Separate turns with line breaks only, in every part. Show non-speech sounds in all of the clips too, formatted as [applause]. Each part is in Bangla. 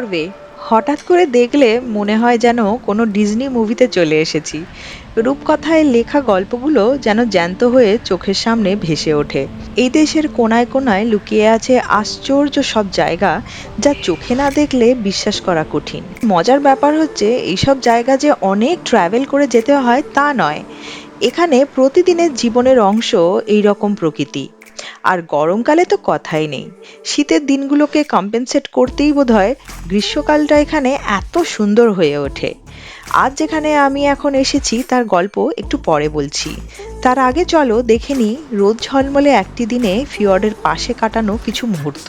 নরওয়ে হঠাৎ করে দেখলে মনে হয় যেন কোনো ডিজনি মুভিতে চলে এসেছি। রূপকথায় লেখা গল্পগুলো যেন জ্যান্ত হয়ে চোখের সামনে ভেসে ওঠে। এই দেশের কোনায় কোনায় লুকিয়ে আছে আশ্চর্য সব জায়গা যা চোখে না দেখলে বিশ্বাস করা কঠিন। মজার ব্যাপার হচ্ছে, এইসব জায়গা যে অনেক ট্রাভেল করে যেতে হয় তা নয়। এখানে প্রতিদিনের জীবনের অংশ এই রকম প্রকৃতি। আর গরমকালে তো কথাই নেই। শীতের দিনগুলোকে কম্পেনসেট করতেই বোধহয় গ্রীষ্মকালটা এখানে এত সুন্দর হয়ে ওঠে। আজ যেখানে আমি এখন এসেছি, তার গল্প একটু পরে বলছি। তার আগে চলো দেখে নিই রোদ ঝলমলে একটি দিনে ফিয়র্ডের পাশে কাটানো কিছু মুহূর্ত।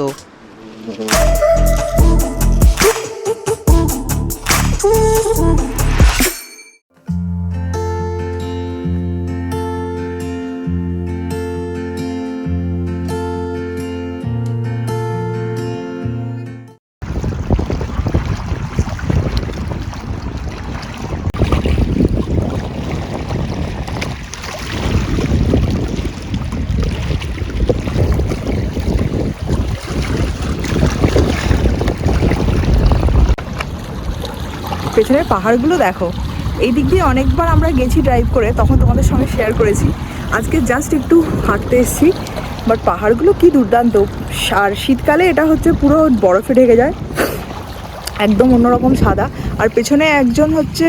পেছনের পাহাড়গুলো দেখো। এই দিক দিয়ে অনেকবার আমরা গেছি ড্রাইভ করে, তখন তোমাদের সঙ্গে শেয়ার করেছি। আজকে জাস্ট একটু হাঁটতে এসেছি বাট পাহাড়গুলো কি দুর্দান্ত। আর শীতকালে এটা হচ্ছে পুরো বরফে ঢেকে যায়, একদম অন্যরকম সাদা। আর পেছনে একজন হচ্ছে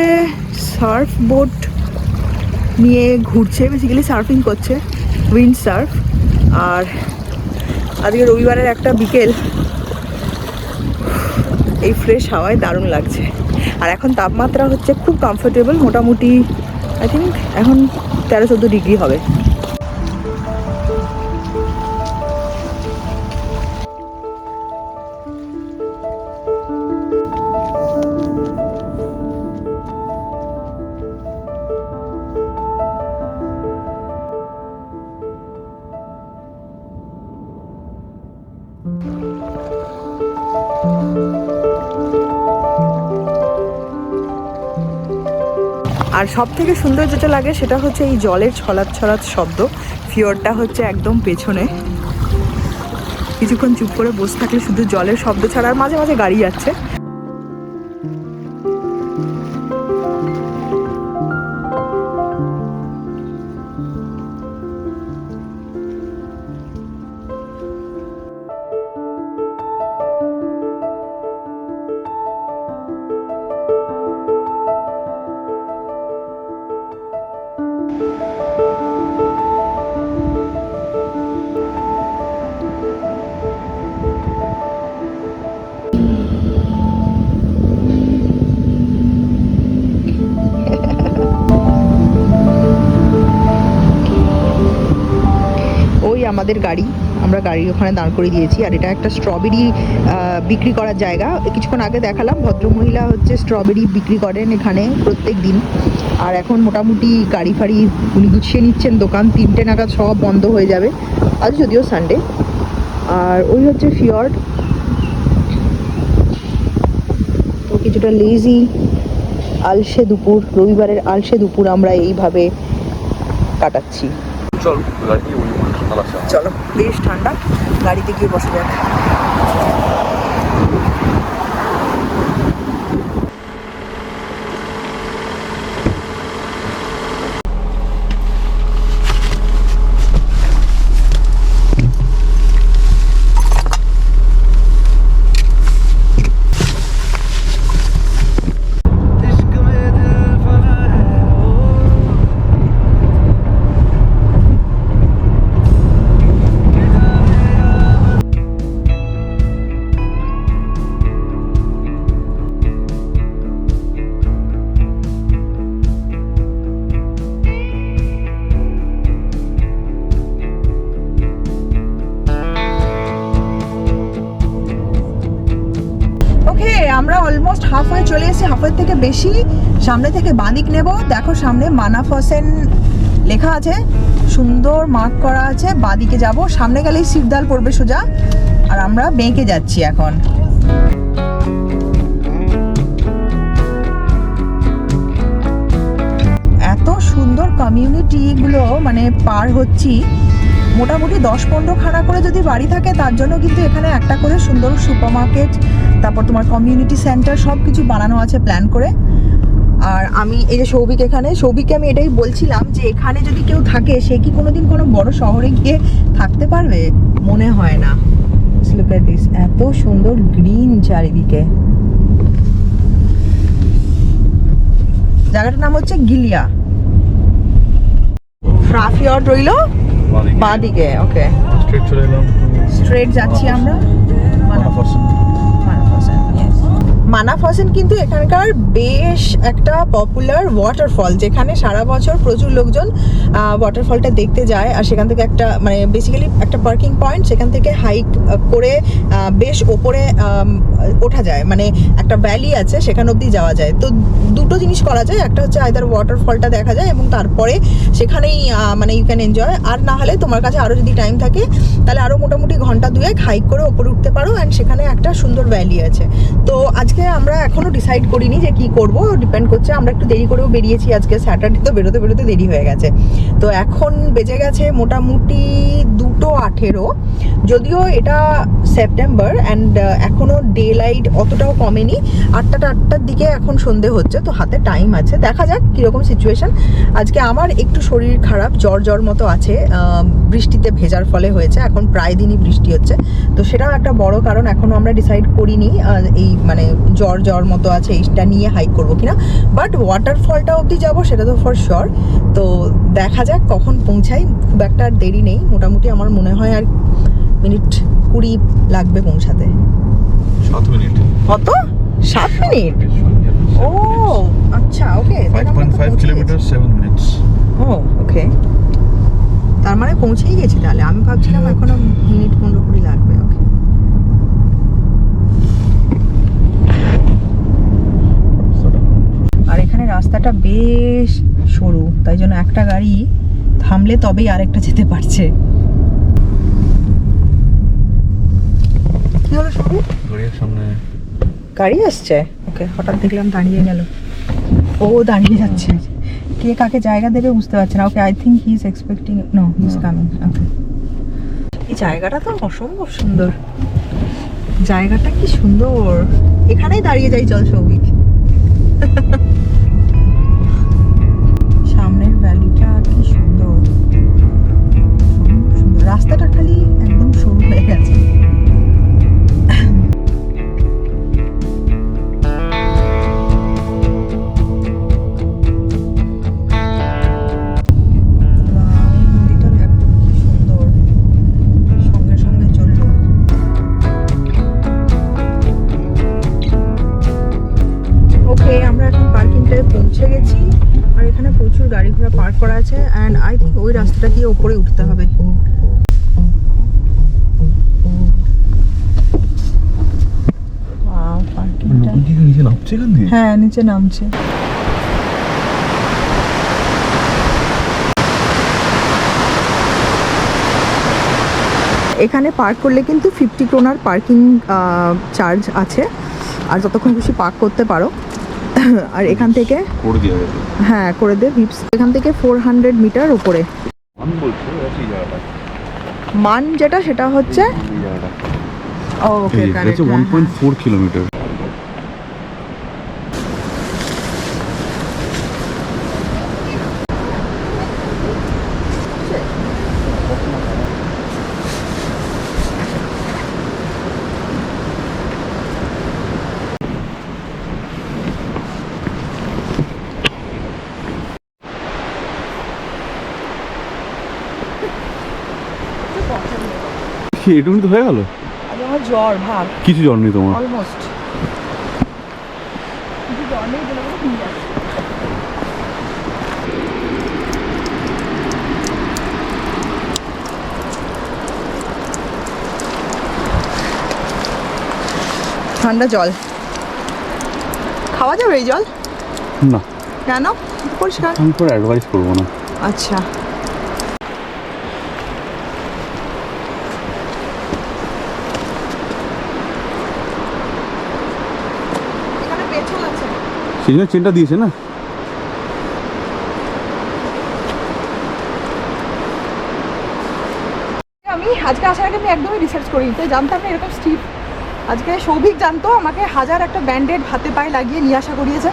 সার্ফ বোট নিয়ে ঘুরছে বেসিক্যালি সার্ফিং করছে উইন্ড সার্ফ আর আজকে রবিবারের একটা বিকেল, এই ফ্রেশ হাওয়ায় দারুণ লাগছে। আর এখন তাপমাত্রা হচ্ছে খুব কমফোর্টেবল মোটামুটি আই থিঙ্ক এখন তেরো চোদ্দ ডিগ্রি হবে। আর সব থেকে সুন্দর যেটা লাগে সেটা হচ্ছে এই জলের ছলাৎ ছলাৎ শব্দ। ফিওরটা হচ্ছে একদম পেছনে। কিছুক্ষণ চুপ করে বসে থাকলে শুধু জলের শব্দ ছাড়া আর মাঝে মাঝে গাড়ি যাচ্ছে। আমাদের গাড়ি, আমরা গাড়ি ওখানে দাঁড় করে দিয়েছি। আর এটা একটা স্ট্রবেরি বিক্রি করার জায়গা। কিছুক্ষণ আগে দেখালাম, ভদ্রমহিলা হচ্ছে স্ট্রবেরি বিক্রি করেন এখানে প্রত্যেক দিন। আর এখন মোটামুটি গাড়ি ফাড়ি উনি গুছিয়ে নিচ্ছেন, দোকান তিনটে নাগাদ সব বন্ধ হয়ে যাবে। আজ যদিও সানডে আর ওই হচ্ছে ফিয়র্ড তো কিছুটা লেজি আলসে দুপুর, রবিবারের আলসে দুপুর আমরা এইভাবে কাটাচ্ছি।
চল
চলো বেশ ঠান্ডা গাড়িতে গিয়ে বসে যাক। আমরা অলমোস্ট হাফ ওয়ে চলে এসেছি হাফ ওয়ে থেকে বেশি। সামনে থেকে বাঁদিক নেব। দেখো সামনে মানাফ হোসেন লেখা আছে। সুন্দর মার্ক করা আছে। বাঁদিকে যাব। সামনে গেলেই শিবদাল পড়বে সোজা। আর আমরা বেঁকে যাচ্ছি এখন। এত সুন্দর কমিউনিটিগুলো মানে পার হচ্ছি। মোটামুটি দশ পনেরো খানা করে যদি বাড়ি থাকে, তার জন্য কিন্তু এখানে একটা করে সুন্দর সুপার মার্কেট তারপর তোমার কমিউনিটি সেন্টার সব কিছু বানানো আছে প্ল্যান করে। আর আমি এই যে সৌভিক এখানে সৌভিককে আমি এটাই বলছিলাম যে এখানে যদি কেউ থাকে সে কি কোনোদিন কোনো বড় শহরে গিয়ে থাকতে পারবে? মনে হয় না। দিস এত সুন্দর গ্রিন চারিদিকে। জায়গাটার নাম হচ্ছে গিলিয়া। ফ্রাফিয়র্ড রইল? বাঁ দিকে ওকে
স্ট্রেট চলে এলাম
স্ট্রেট যাচ্ছি আমরা।
মানাফাসেন
কিন্তু এখানকার বেশ একটা পপুলার ওয়াটারফল যেখানে সারা বছর প্রচুর লোকজন ওয়াটারফলটা দেখতে যায়। আর সেখান থেকে একটা মানে বেসিক্যালি একটা পার্কিং পয়েন্ট সেখান থেকে হাইক করে বেশ ওপরে ওঠা যায়। মানে একটা ভ্যালি আছে, সেখান অবধি যাওয়া যায়। তো দুটো জিনিস করা যায়। একটা হচ্ছে আইদার ওয়াটারফলটা দেখা যায় এবং তারপরে সেখানেই মানে ইউ ক্যান এনজয় আর না হলে তোমার কাছে আরও যদি টাইম থাকে, তাহলে আরও মোটামুটি ঘণ্টা দুয়েক হাইক করে ওপরে উঠতে পারো। অ্যান্ড সেখানে একটা সুন্দর ভ্যালি আছে। তো আজকে আমরা এখনও ডিসাইড করিনি যে কি করব। ডিপেন্ড করছে, আমরা একটু দেরি করেও বেরিয়েছি। আজকে স্যাটারডে তো বেরোতে বেরোতে দেরি হয়ে গেছে। তো এখন বেজে গেছে মোটামুটি দুটো আঠেরো। যদিও এটা সেপ্টেম্বর অ্যান্ড এখনও ডে লাইট অতটাও কমেনি। আটটা আটটার দিকে এখন সন্ধে হচ্ছে, তো হাতে টাইম আছে। দেখা যাক কীরকম সিচুয়েশন আজকে আমার একটু শরীর খারাপ, জ্বর জ্বর মতো আছে। বৃষ্টিতে ভেজার ফলে হয়েছে। এখন প্রায় দিনই বৃষ্টি হচ্ছে। তো সেটাও একটা বড় কারণ। এখনও আমরা ডিসাইড করিনি এই মানে জ্বর জ্বর মতো আছে এইটা নিয়ে হাইক করব কিনা? বাট ওয়াটারফলটা অবধি যাব সেটা তো ফর শিওর তো দেখা যাক কখন পৌঁছাই। খুব একটা আর দেরি নেই মোটামুটি আমার মনে হয় আর মিনিট কুড়ি লাগবে পৌঁছাতে।
সাত মিনিট।
কত? সাত মিনিট? ও আচ্ছা ওকে
কিলোমিটার মিনিটস
ও ওকে তার মানে পৌঁছেই গেছি তাহলে। আমি ভাবছিলাম এখনও মিনিট পনেরো কুড়ি লাগবে ওকে আর এখানে রাস্তাটা বেশ সরু তাই জন্য একটা গাড়ি থামলে তবেই আরেকটা যেতে পারছে। কি হলো সরু?
সামনে।
গাড়ি আসছে? ওকে হঠাৎ দেখলাম দাঁড়িয়ে গেল। ও দাঁড়িয়ে যাচ্ছে। কে কাকে জায়গা দেবে বুঝতে পারছে না। Okay I think he is expecting no he is coming okay এই জায়গাটা তো অসম্ভব সুন্দর। জায়গাটা কি সুন্দর। এখানেই দাঁড়িয়ে যাই চল সৌভিক। [laughs] ওপরে উঠতে হবে।
দিয়ে?
হ্যাঁ নিচে নামছে। এখানে পার্ক করলে কিন্তু ফিফটি ক্রোনার পার্কিং চার্জ আছে। আর যতক্ষণ খুশি পার্ক করতে পারো। আর এখান থেকে হ্যাঁ করে দে ভিপস। এখান থেকে ফোর হান্ড্রেড মিটার উপরে। মান যেটা সেটা হচ্ছে ওকে
এই হচ্ছে ওয়ান পয়েন্ট ফোর কিলোমিটার কি এটুকুনি তো হয়ে গেল?
আমার জ্বর ভাব।
কিছু জ্বর নেই তোমার?
অলমোস্ট। ঠান্ডা জল। খাওয়া যাবে এই জল?
না।
কেন? পরিষ্কার?
আমি পরে অ্যাডভাইস করব না।
আচ্ছা এখানে পেছল আছে
সেই জন্য চেনটা দিয়েছে না?
আমি আজকে আসার আগে আমি একদমই রিসার্চ করিনি তাই জানতাম না এরকম স্টিপ আজকে সৌভিক জানতো আমাকে হাজার একটা ব্যান্ডেড হাতে পায়ে লাগিয়ে নিয়ে আসা করিয়েছে।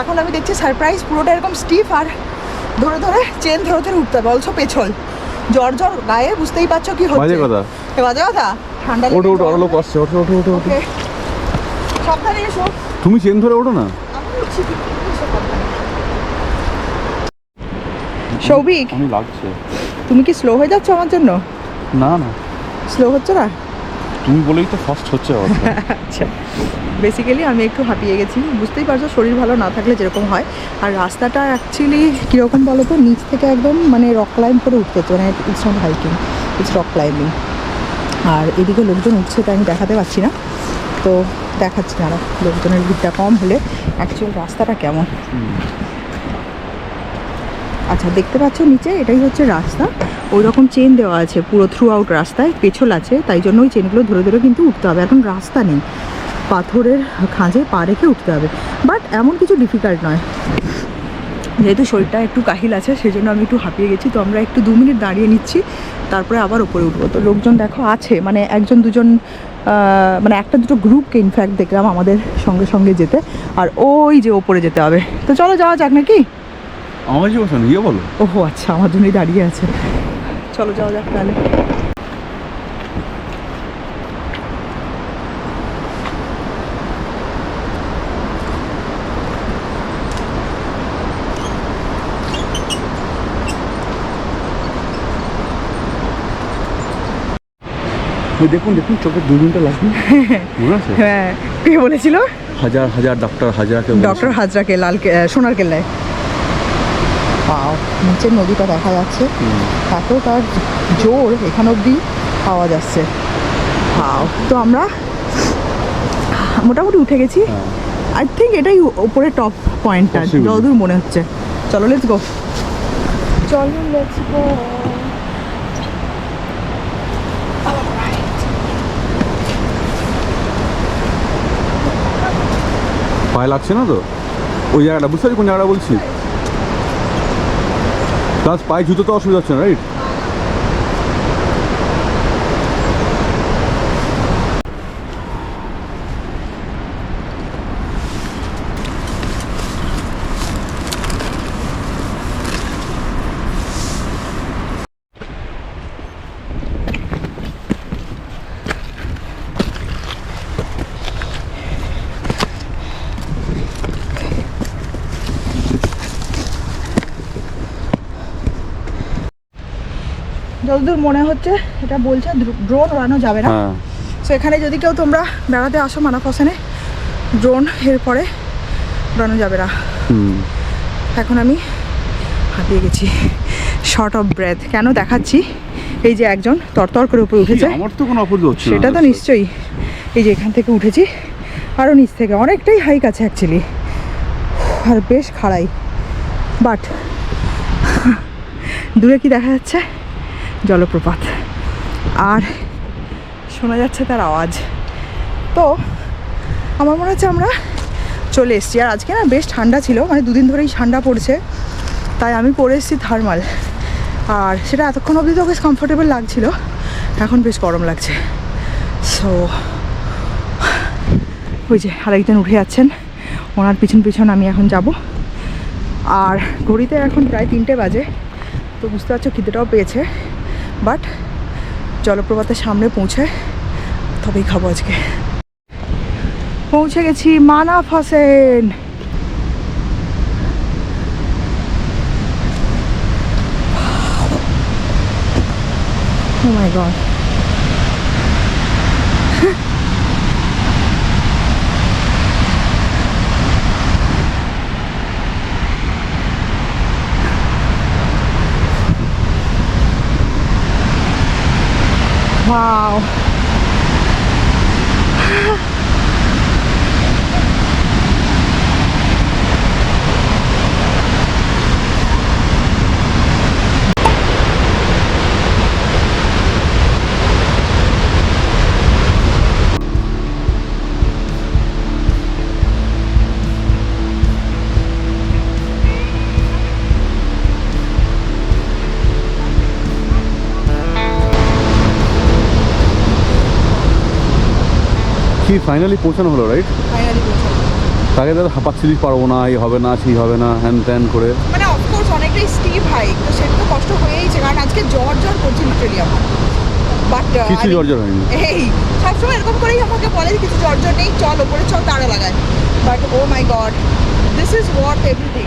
এখন আমি দেখছি সারপ্রাইজ পুরোটা এরকম স্টিফ আর ধরে ধরে চেন ধরে ধরে উঠতে হবে অলসো পেছল। জ্বর জ্বর গায়ে বুঝতেই পারছ কি হচ্ছে।
বাজে কথা।
বাজে কথা? ঠান্ডা
ওঠো ওঠো
আরও
লোক আসছে ওঠো ওঠো ওঠো.
সাবধানে এসো।
তুমি চেন ধরে ওঠো না।
সৌভিক
আমি লাগছে।
তুমি কি স্লো হয়ে যাচ্ছ আমার জন্য?
না না।
স্লো হচ্ছে না?
তুমি বলেই তো ফার্স্ট হচ্ছে [laughs]
আচ্ছা। বেসিক্যালি আমি একটু হাঁপিয়ে গেছি। বুঝতেই পারছ শরীর ভালো না থাকলে যেরকম হয়। আর রাস্তাটা অ্যাকচুয়ালি কীরকম বলো তো? নিচ থেকে একদম মানে রক ক্লাইম্ব করে উঠতে হচ্ছে। মানে it's not hiking it's rock climbing আর এদিকে লোকজন উঠছে তাই আমি দেখাতে পারছি না। তো দেখাচ্ছি না লোকজনের ভিড়টা কম হলে অ্যাকচুয়াল রাস্তাটা কেমন? আচ্ছা দেখতে পাচ্ছ নিচে এটাই হচ্ছে রাস্তা। ওই রকম চেন দেওয়া আছে, পুরো থ্রু আউট রাস্তায়, পেছল আছে, তাই জন্য ওই চেনগুলো ধরে ধরে কিন্তু উঠতে হবে। এখন রাস্তা নেই, পাথরের খাঁজে পা রেখে উঠতে হবে। বাট এমন কিছু ডিফিকাল্ট নয়। যেহেতু শরীরটা একটু কাহিল আছে সেই জন্য আমি একটু হাঁপিয়ে গেছি। তো আমরা একটু দু মিনিট দাঁড়িয়ে নিচ্ছি তারপরে আবার ওপরে উঠবো। তো লোকজন দেখো আছে মানে একজন দুজন মানে একটা দুটো গ্রুপকে ইনফ্যাক্ট দেখলাম আমাদের সঙ্গে সঙ্গে যেতে। আর ওই যে ওপরে যেতে হবে। তো চলো যাওয়া যাক নাকি?
আমার যে বসে গিয়ে বলো।
ওহো আচ্ছা আমার জন্যই দাঁড়িয়ে আছে। চলো যাওয়া যাক তাহলে।
দেখুন দেখুন চোখের দুদিনটা লাগবে। [laughs] মনে আছে?
হ্যাঁ কে বলেছিল?
হাজার হাজার ডক্টর হাজারকে
ডক্টর হাজরাকে লাল কে- আহ, সোনার কেল্লায়। পাও নিচের নদীটা দেখা যাচ্ছে। এত তার জোর এখান অবধি আওয়াজ আসছে পাও তো আমরা মোটামুটি উঠে গেছি। আই থিঙ্ক এটাই ওপরে টপ পয়েন্টটা যতদূর মনে হচ্ছে। চলো লেটস গো চলো লেটস গো
পায়ে লাগছে না তো? ওই জায়গাটা, বুঝতে পারছি কোন জায়গাটা বলছি? প্লাস পায়ে জুতো তো অসুবিধা হচ্ছে না রাইট
যতদূর মনে হচ্ছে এটা বলছে ড্রোন উড়ানো যাবে না।
হ্যাঁ।
সো এখানে যদি কেউ তোমরা বেড়াতে আসো মানাফসেনে ড্রোন এর পরে উড়ানো যাবে না। এখন আমি হাঁপিয়ে গেছি। শর্ট অফ ব্রেথ কেন দেখাচ্ছি? এই যে একজন তরতর করে উপরে উঠেছে।
আমার তো কোনো অপরাধ হচ্ছে
সেটা তো নিশ্চয়ই। এই যে এখান থেকে উঠেছি আরও নিচ থেকে। অনেকটাই হাইক আছে অ্যাকচুয়ালি আর বেশ খাড়াই। বাট [laughs] দূরে কি দেখা যাচ্ছে? জলপ্রপাত। আর শোনা যাচ্ছে তার আওয়াজ। তো আমার মনে হচ্ছে আমরা চলে এসেছি। আর আজকে না বেশ ঠান্ডা ছিল মানে দুদিন ধরেই ঠান্ডা পড়ছে। তাই আমি পরে এসেছি থার্মাল আর সেটা এতক্ষণ অবধি তো বেশ কমফোর্টেবল লাগছিল, এখন বেশ গরম লাগছে। সো ওই যে আরেকজন উঠে যাচ্ছেন, ওনার পিছন পিছন আমি এখন যাব। আর ঘড়িতে এখন প্রায় তিনটে বাজে, তো বুঝতে পারছ খিদেটাও পেয়েছে। বাট জলপ্রপাতের সামনে পৌঁছে তবেই খাব আজকে পৌঁছে গেছি Manafossen Oh my god. Wow.
কি ফাইনালি পৌঁছানো হলো রাইট
ফাইনালি পৌঁছালাম
তাকে দাদা হাঁপাচ্ছিলিস পারব না এই হবে না সেই হবে না হ্যান ত্যান করে।
মানে অফকোর্স অনেকটাই স্টিভ হাইক তো সেটা তো কষ্ট হয়েইছে কারণ আজকে জ্বর জ্বর করছে লিটারালি আমার। বাট
কিছু জর্জর হয়নি।
এই সবসময় এরকম করেই আমাকে বলে কিছু জ্বর জ্বর নেই চল ওপরে চল তারা লাগায় but oh my god this is worth everything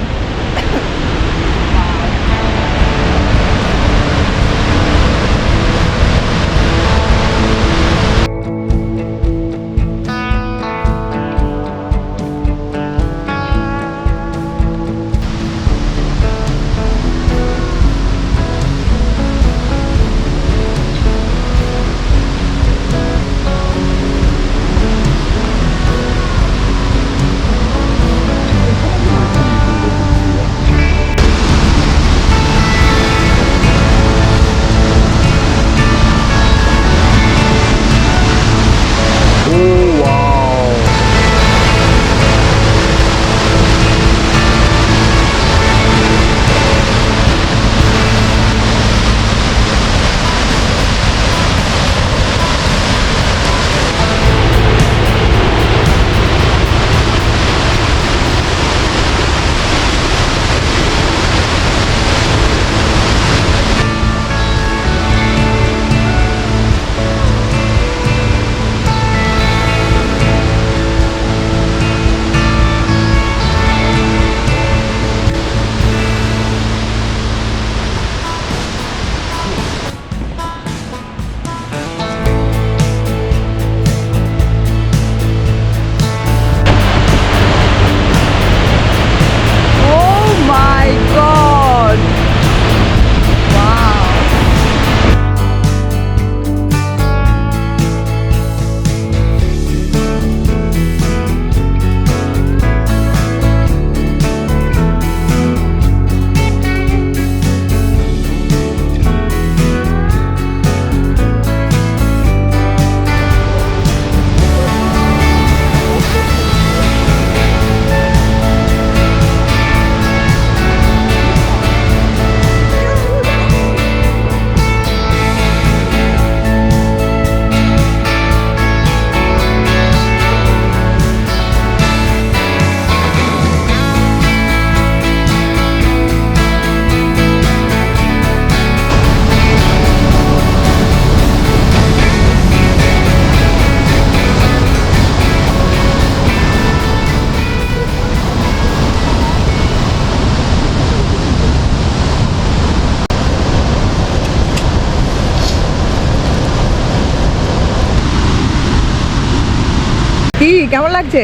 লাগছে?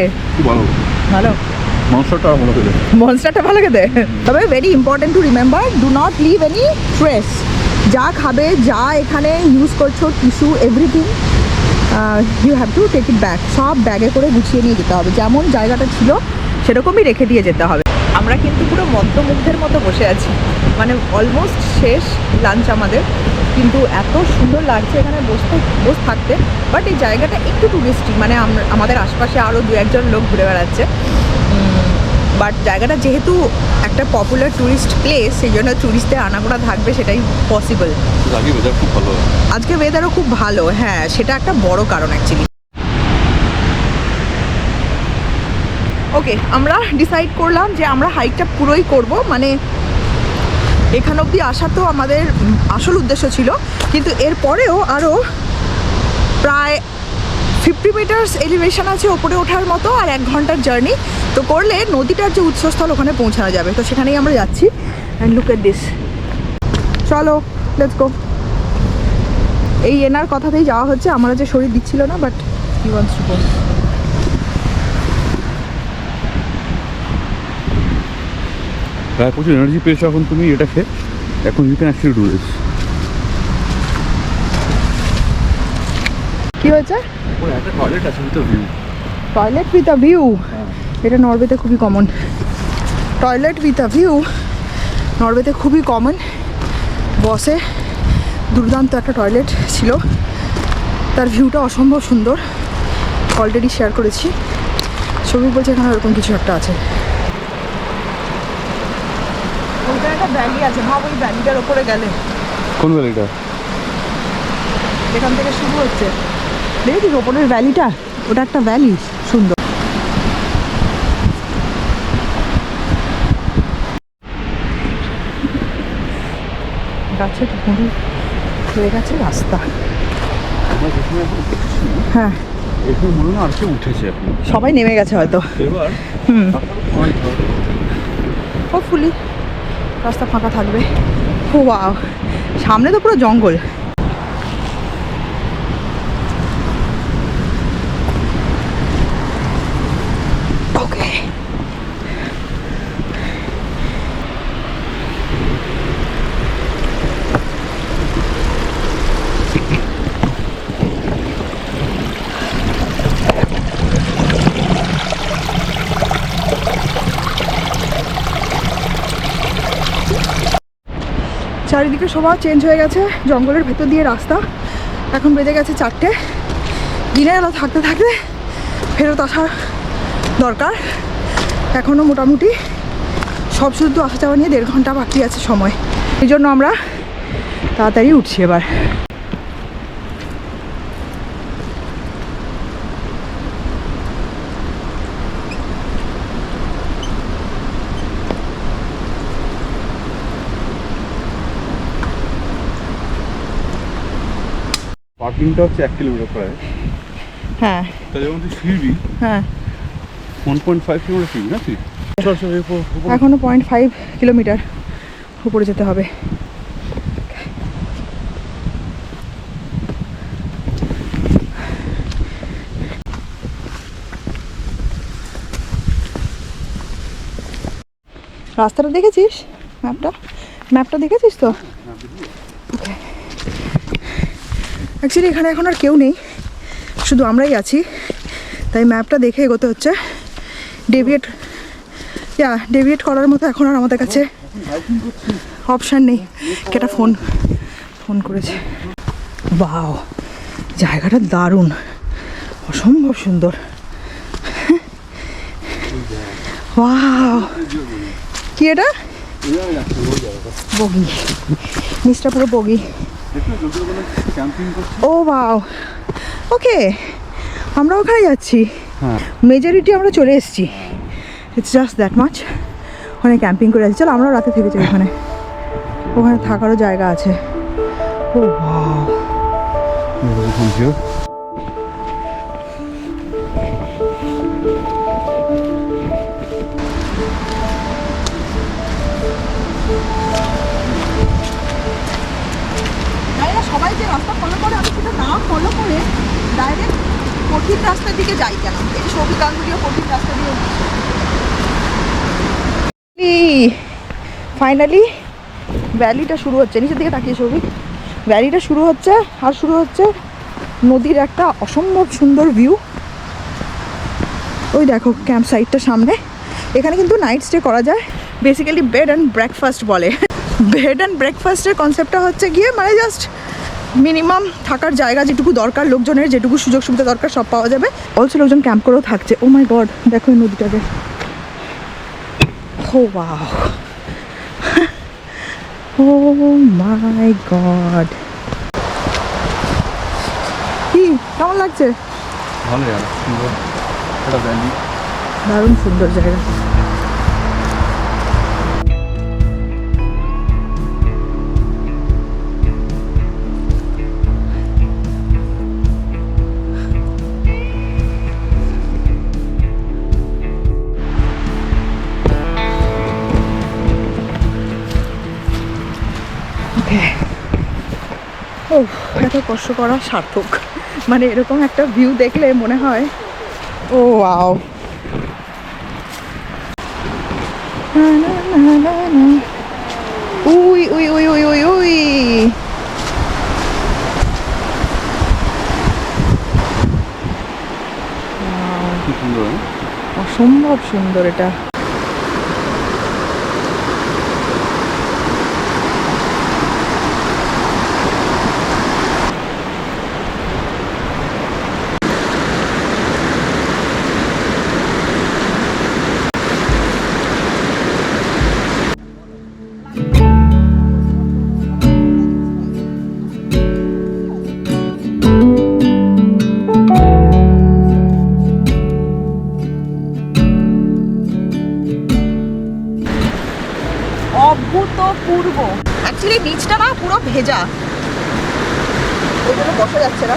ভালো।
ভালো
মনে
মনস্টারটা ভালো খেতে তবে very important to remember do not leave any trace যা খাবে যা এখানে ইউজ করছ tissue everything you have to take it back সব ব্যাগে করে গুছিয়ে নিয়ে যেতে হবে। যেমন জায়গাটা ছিল সেরকমই রেখে দিয়ে যেতে হবে। আমরা কিন্তু পুরো মদ্যমুগ্ধের মতো বসে আছি। মানে অলমোস্ট শেষ লাঞ্চ আমাদের। কিন্তু এত সুন্দর লাগছে এখানে বসতে বস থাকতে বাট এই জায়গাটা একটু টুরিস্টিক মানে আমরা- আমাদের আশপাশে আরও দু একজন লোক ঘুরে বেড়াচ্ছে। বাট জায়গাটা যেহেতু একটা পপুলার ট্যুরিস্ট প্লেস সেই জন্য ট্যুরিস্টদের আনাগোনা থাকবে সেটাই পসিবল আজকে ওয়েদারও খুব ভালো। হ্যাঁ সেটা একটা বড় কারণ অ্যাকচুয়ালি ওকে আমরা ডিসাইড করলাম যে আমরা হাইকটা পুরোই করব মানে এখান অবধি আসা তো আমাদের আসল উদ্দেশ্য ছিল। কিন্তু এরপরেও আরও প্রায় ফিফটি মিটার্স এলিভেশন আছে ওপরে ওঠার মতো আর এক ঘণ্টার জার্নি তো করলে নদীটার যে উৎসস্থল ওখানে পৌঁছানো যাবে। তো সেখানেই আমরা যাচ্ছি। অ্যান্ড লুক এট দিস চলো লেটস গো এই এনার কথাতেই যাওয়া হচ্ছে। আমার যে শরীর দিচ্ছিল না but he wants to go
গায়ে প্রচুর এনার্জি পেয়েছ এখন তুমি এটা খেয়ে এখন you can actually do this
কি হয়েছে?
টয়লেট আছে view
toilet with a view এটা নরওয়েতে খুবই common toilet with a view নরওয়েতে খুবই কমন বসে দুর্দান্ত একটা টয়লেট ছিল। তার ভিউটা অসম্ভব সুন্দর। অলরেডি শেয়ার করেছি। ছবি বলছে এখানে এরকম কিছু একটা আছে ওইখানে একটা ভ্যালি আছে ভাব ওই ভ্যালিটার ওপরে গেলে।
কোন ভ্যালিটা
এখান থেকে শুরু হচ্ছে। দেখেছিস ওপরের ভ্যালিটা ওটা একটা ভ্যালি সুন্দর। গাছের ঝুড়ি হয়ে গেছে রাস্তা।
যেখানে
হ্যাঁ।
এখানে না আর কেউ উঠেছে
সবাই নেমে গেছে হয়তো।
এবার
হুম।
ভালো।
রাস্তা ফাঁকা থাকবে। ও সামনে তো পুরো জঙ্গল। চারিদিকে সবার চেঞ্জ হয়ে গেছে, জঙ্গলের ভেতর দিয়ে রাস্তা। এখন বেজে গেছে চারটে। দিনের আলো থাকতে থাকতে ফেরত আসার দরকার। এখনও মোটামুটি সব শুধু আসা যাওয়া নিয়ে দেড় ঘণ্টা বাকি আছে সময়। এই জন্য আমরা তাড়াতাড়ি উঠছি এবার।
পার্কিংটা হচ্ছে এক কিলোমিটার প্রায়
হ্যাঁ।
তা যেমন তুই ফিরবি
হ্যাঁ।
ওয়ান পয়েন্ট ফাইভ কিলোমিটার ফিরবি না উপরে-
এখনও পয়েন্ট ফাইভ কিলোমিটার উপরে যেতে হবে। রাস্তাটা দেখেছিস? ম্যাপটা ম্যাপটা দেখেছিস তো? অ্যাকচুয়ালি এখানে এখন আর কেউ নেই। শুধু আমরাই আছি। তাই ম্যাপটা দেখে এগোতে হচ্ছে। ডেভিয়েট ইয়া ডেভিয়েট করার মতো এখন আর আমাদের কাছে অপশান নেই। কেটা ফোন ফোন করেছে। বাও জায়গাটা দারুণ। অসম্ভব সুন্দর। ওয়াও কি এটা? বগি। নিচটা পুরো বগি। ও বাও ওকে আমরা ওখানে যাচ্ছি।
হ্যাঁ।
মেজরিটি আমরা চলে এসেছি। ইটস জাস্ট দ্যাট মাচ ওখানে ক্যাম্পিং করে আছি চলো আমরাও রাতে থেকে যাই ওখানে। ওখানে থাকারও জায়গা আছে। ও বাও যাই কেন? সবুজ গাঙ্গুলিও কঠিন রাস্তা দিয়ে ফাইনালি ভ্যালিটা শুরু হচ্ছে। নিচের দিকে তাকিয়ে সৌভিক ভ্যালিটা শুরু হচ্ছে, আর শুরু হচ্ছে নদীর একটা অসম্ভব সুন্দর ভিউ ওই দেখো ক্যাম্প সাইটটা সামনে। এখানে কিন্তু নাইট স্টে করা যায়। বেসিক্যালি বেড অ্যান্ড ব্রেকফাস্ট বলে। বেড অ্যান্ড ব্রেকফাস্টের কনসেপ্টটা হচ্ছে গিয়ে মানে জাস্ট মিনিমাম থাকার জায়গা যেটুকু দরকার লোকজনের যেটুকু সুযোগ সুবিধা দরকার সব পাওয়া যাবে। অলসো লোকজন ক্যাম্প করেও থাকছে। ও মাই গড দেখো এই নদীটাকে। ও ওয়াও ও মাই গড কি? কেমন লাগছে?
ভালো
দারুণ সুন্দর জায়গা। উফ, এত কষ্ট করা সার্থক মানে এরকম একটা ভিউ দেখলে মনে হয় ও না। Wee wee wee wee wee wee
সুন্দর হ্যাঁ?
অসম্ভব সুন্দর এটা অভূতপূর্ব অ্যাকচুয়ালি বীজটা না পুরো ভেজা। ওই জন্য বসা যাচ্ছে না।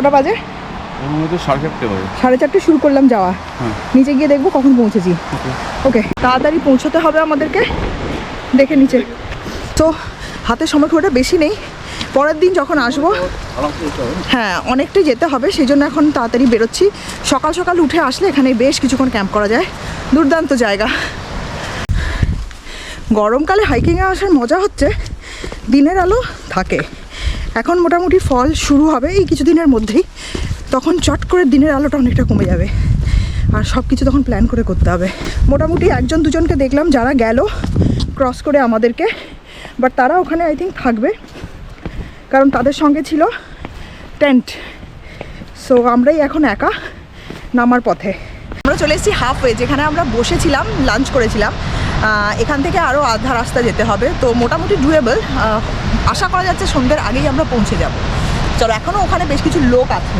কটা বাজে?
সাড়ে চারটে
শুরু করলাম যাওয়া।
হ্যাঁ।
নিচে গিয়ে দেখব কখন পৌঁছেছি। ওকে তাড়াতাড়ি পৌঁছতে হবে আমাদেরকে। দেখে নিচে। তো হাতে সময় খুব একটা বেশি নেই। পরের দিন যখন আসব। হ্যাঁ অনেকটাই যেতে হবে সেই জন্য এখন তাড়াতাড়ি বেরোচ্ছি। সকাল সকাল উঠে আসলে এখানে বেশ কিছুক্ষণ ক্যাম্প করা যায়। দুর্দান্ত জায়গা। গরমকালে হাইকিংয়ে আসার মজা হচ্ছে। দিনের আলো থাকে। এখন মোটামুটি ফল শুরু হবে এই কিছুদিনের মধ্যেই। তখন চট করে দিনের আলোটা অনেকটা কমে যাবে। আর সব কিছু তখন প্ল্যান করে করতে হবে। মোটামুটি একজন দুজনকে দেখলাম যারা গেল ক্রস করে আমাদেরকে। বাট তারা ওখানে আই থিঙ্ক থাকবে। কারণ তাদের সঙ্গে ছিল টেন্ট সো আমরাই এখন একা নামার পথে। আমরা চলে এসেছি হাফওয়ে যেখানে আমরা বসেছিলাম লাঞ্চ করেছিলাম। এখান থেকে আরও আধা রাস্তা যেতে হবে। তো মোটামুটি ডুয়েবল আশা করা যাচ্ছে সন্ধ্যের আগেই আমরা পৌঁছে যাব। চলো এখনও ওখানে বেশ কিছু লোক আছে।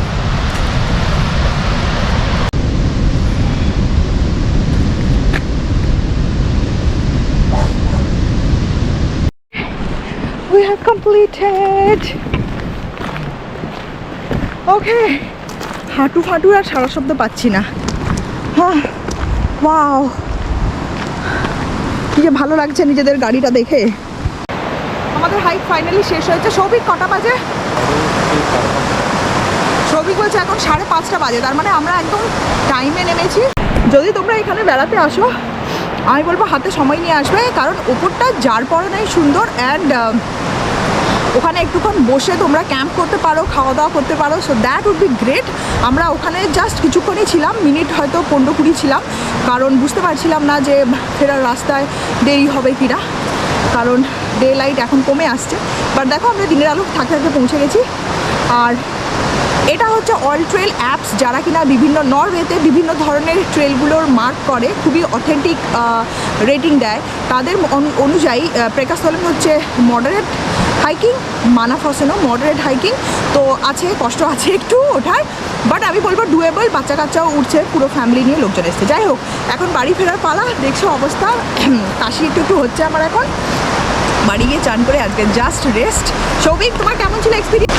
We have completed. ওকে হাঁটু ফাটু আর সারা শব্দ পাচ্ছি না। হ্যাঁ ওয়াও কি যে ভালো লাগছে নিজেদের গাড়িটা দেখে? আমাদের হাইক ফাইনালি শেষ হয়েছে। সৌভিক, কটা বাজে? সৌভিক বলছে, এখন সাড়ে পাঁচটা বাজে। তার মানে আমরা একদম টাইমে নেমেছি। যদি তোমরা এখানে বেড়াতে আসো, আমি বলব হাতে সময় নিয়ে আসবে, কারণ ওপরটা যার পরে নেই সুন্দর অ্যান্ড ওখানে একটুক্ষণ বসে তোমরা ক্যাম্প করতে পারো খাওয়া দাওয়া করতে পারো। So that would be great আমরা ওখানে জাস্ট কিছুক্ষণই ছিলাম মিনিট হয়তো পনেরো কুড়ি ছিলাম। কারণ বুঝতে পারছিলাম না যে ফেরার রাস্তায় দেরি হবে কিনা। কারণ ডে লাইট এখন কমে আসছে। বাট দেখো, আমরা দিনের আলো থাকতে থাকতে পৌঁছে গেছি। আর এটা হচ্ছে অল ট্রেল অ্যাপস যারা কিনা বিভিন্ন নরওয়েতে বিভিন্ন ধরনের ট্রেলগুলোর মার্ক করে, খুবই অথেন্টিক রেটিং দেয়। তাদের অনু- অনুযায়ী প্রেকাস্থলন হচ্ছে মডারেট হাইকিং মানাফসেনও মডারেট হাইকিং তো আছে কষ্ট আছে একটু ওঠার বাট আমি বলব ডুয়েবল বাচ্চা কাচ্চাও উঠছে পুরো ফ্যামিলি নিয়ে লোকজন এসছে। যাই হোক এখন বাড়ি ফেরার পালা দেখছ অবস্থা কাশি একটু একটু হচ্ছে আমার এখন। বাড়ি গিয়ে চান করে আজকে জাস্ট রেস্ট সৌভিক তোমার কেমন ছিল experience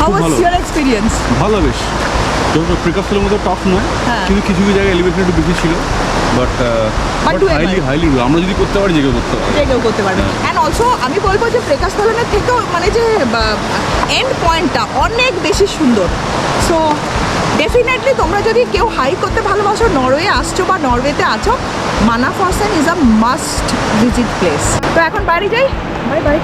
how was. Your experience
ভালো বেশ। যত প্রিকাসলের মতো টফ নয়
হ্যাঁ।
কিন্তু কিছু কিছু জায়গায় এলিভেশন একটু বেশি ছিল বাট বাট. হাইলি হাইলি আমরা যদি করতে পারি কেউ করতে পারি।
কেউ করতে পারবে। অ্যান্ড অলসো আমি বলব যে প্রেকাস্থলনের থেকেও মানে যে এন্ড পয়েন্টটা অনেক বেশি সুন্দর। সো ডেফিনেটলি তোমরা যদি কেউ হাইক করতে ভালোবাসো নরওয়ে আসছো বা নরওয়েতে আছো Manafossen is a must visit place তো এখন বাড়ি যাই? Bye bye.